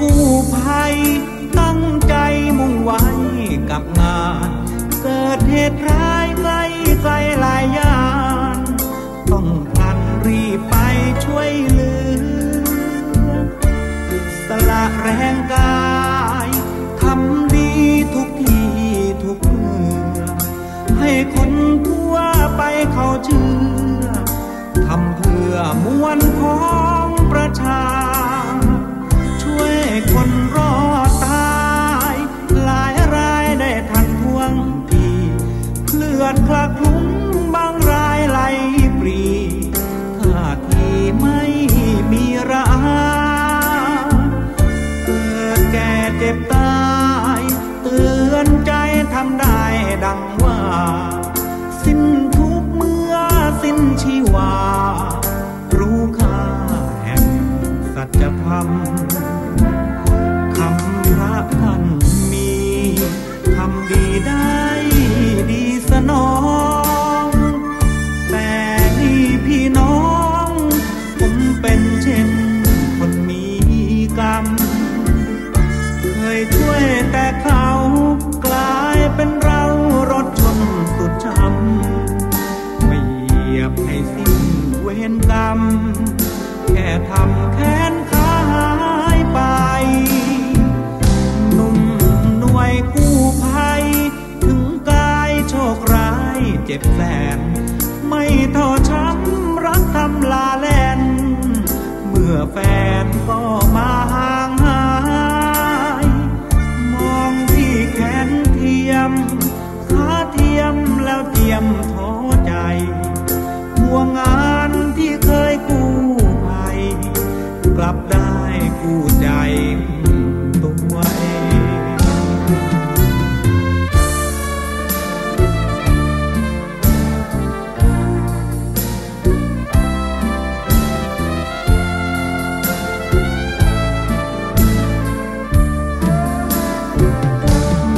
กู้ภัยตั้งใจมุ่งไว้กับงาน เกิดเหตุร้ายใกล้ใกล้หลายยาน ต้องพันรีบไปช่วยเหลือ สละแรงกายทำดีทุกทีทุกเมื่อให้คนทั่วไปเขาเชื่อทำเพื่อมวลพอ คนรอดตายหลายรายได้ทันท่วงทีเลือดคลักคลุ้งบางรายไหลปรีท่าทีไม่มีราเกิดแก่เจ็บตายเตือนใจทำได้ดังว่า สิ้นทุกเมื่อสิ้นชีวา รู้ค่าแห่งสัจธรรม ยช่วยแต่เขากลายเป็นเรารถชนสุดช้ำไม่เหยียบให้สิ้นเวรกรรม แค่ทำแค้นขายไปหนุ่มหน่วยกู้ภัย ถึงกายโชคร้ายเจ็บแสน ไม่ท้อช้ำรักทำลาแลน เมื่อแฟนก็มาหาู้ใจตัวเอง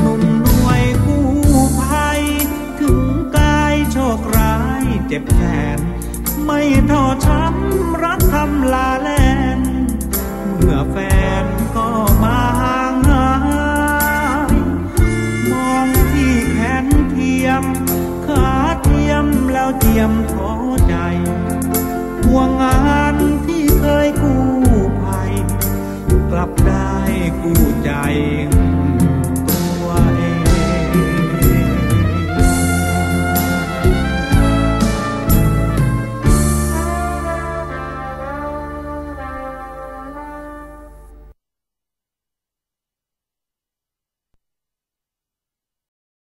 หนุ่มหน่ยกู้ภัยถึงกายชคร้ายเจ็บแขนไม่ท้อช้ำรักทำลาแล แฟนก็มาหางายมองที่แขนเทียม ขาเทียมแล้วเจียมท้อใจห่วงงานที่เคยกู้ภัยกลับได้กู้ใจ